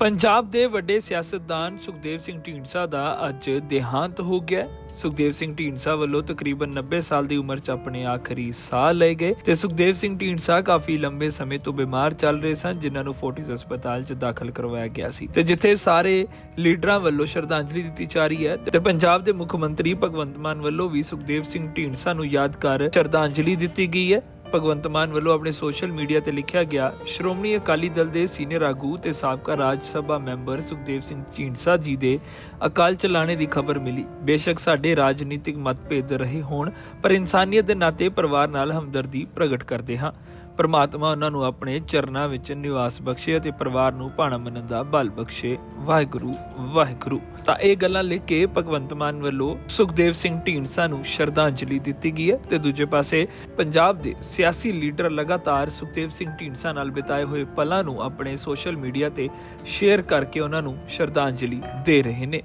ਪੰਜਾਬ ਦੇ ਵੱਡੇ ਸਿਆਸਤਦਾਨ ਸੁਖਦੇਵ ਸਿੰਘ ਢੀਂਡਸਾ ਦਾ ਅੱਜ ਦੇਹਾਂਤ ਹੋ ਗਿਆ ਸੁਖਦੇਵ ਸਿੰਘ ਢੀਂਡਸਾ ਵੱਲੋਂ ਤਕਰੀਬਨ 90 ਸਾਲ ਦੀ ਉਮਰ 'ਚ ਆਪਣੇ ਆਖਰੀ ਸਾਹ ਲਏ ਗਏ ਤੇ ਸੁਖਦੇਵ ਸਿੰਘ ਢੀਂਡਸਾ ਕਾਫੀ ਲੰਬੇ ਸਮੇਂ ਤੋਂ ਬਿਮਾਰ ਚੱਲ ਰਹੇ ਸਨ, ਜਿਨ੍ਹਾਂ ਨੂੰ ਫੋਰਟਿਸ ਹਸਪਤਾਲ 'ਚ ਦਾਖਲ ਕਰਵਾਇਆ ਗਿਆ ਸੀ। ਤੇ ਜਿੱਥੇ ਸਾਰੇ ਲੀਡਰਾਂ ਵੱਲੋਂ ਸ਼ਰਧਾਂਜਲੀ ਦਿੱਤੀ ਜਾ ਰਹੀ ਹੈ ਤੇ ਪੰਜਾਬ ਦੇ ਮੁੱਖ ਮੰਤਰੀ ਭਗਵੰਤ ਮਾਨ ਵੱਲੋਂ ਵੀ ਸੁਖਦੇਵ ਸਿੰਘ ਢੀਂਡਸਾ ਨੂੰ ਯਾਦ ਕਰ ਸ਼ਰਧਾਂਜਲੀ ਦਿੱਤੀ ਗਈ ਹੈ। ਭਗਵੰਤ ਮਾਨ ਵੱਲੋਂ ਆਪਣੇ ਸੋਸ਼ਲ ਮੀਡੀਆ ਤੇ ਲਿਖਿਆ ਗਿਆ, ਸ਼੍ਰੋਮਣੀ ਅਕਾਲੀ ਦਲ ਦੇ ਸੀਨੀਅਰ ਆਗੂ ਤੇ ਸਾਬਕਾ ਰਾਜ ਸਭਾ ਮੈਂਬਰ ਸੁਖਦੇਵ ਸਿੰਘ ਢੀਂਡਸਾ ਜੀ ਦੇ ਅਕਾਲ ਚਲਾਣੇ ਦੀ ਖਬਰ ਮਿਲੀ। ਬੇਸ਼ੱਕ ਸਾਡੇ ਰਾਜਨੀਤਿਕ ਮਤਭੇਦ ਰਹੇ ਹੋਣ, ਪਰ ਇਨਸਾਨੀਅਤ ਦੇ ਨਾਤੇ ਪਰਿਵਾਰ ਨਾਲ ਹਮਦਰਦੀ ਪ੍ਰਗਟ ਕਰਦੇ ਹਾਂ। ਪਰਮਾਤਮਾ ਉਹਨਾਂ ਨੂੰ ਆਪਣੇ ਚਰਨਾਂ ਵਿੱਚ ਨਿਵਾਸ ਬਖਸ਼ੇ ਅਤੇ ਪਰਿਵਾਰ ਨੂੰ ਭਾਣਾ ਮੰਨਣ ਦਾ ਬਲ ਬਖਸ਼ੇ। ਵਾਹਿਗੁਰੂ ਵਾਹਿਗੁਰੂ। ਤਾਂ ਇਹ ਗੱਲਾਂ ਲਿਖ ਕੇ ਭਗਵੰਤ ਮਾਨ ਵੱਲੋਂ ਸੁਖਦੇਵ ਸਿੰਘ ਢੀਂਡਸਾ ਨੂੰ ਸ਼ਰਧਾਂਜਲੀ ਦਿੱਤੀ ਗਈ ਹੈ ਤੇ ਦੂਜੇ ਪਾਸੇ ਪੰਜਾਬ ਦੇ ਸਿਆਸੀ ਲੀਡਰ ਲਗਾਤਾਰ ਸੁਖਦੇਵ ਸਿੰਘ ਢੀਂਡਸਾ ਨਾਲ ਬਿਤਾਏ ਹੋਏ ਪਲਾਂ ਨੂੰ ਆਪਣੇ ਸੋਸ਼ਲ ਮੀਡੀਆ ਤੇ ਸ਼ੇਅਰ ਕਰਕੇ ਉਹਨਾਂ ਨੂੰ ਸ਼ਰਧਾਂਜਲੀ ਦੇ ਰਹੇ ਨੇ।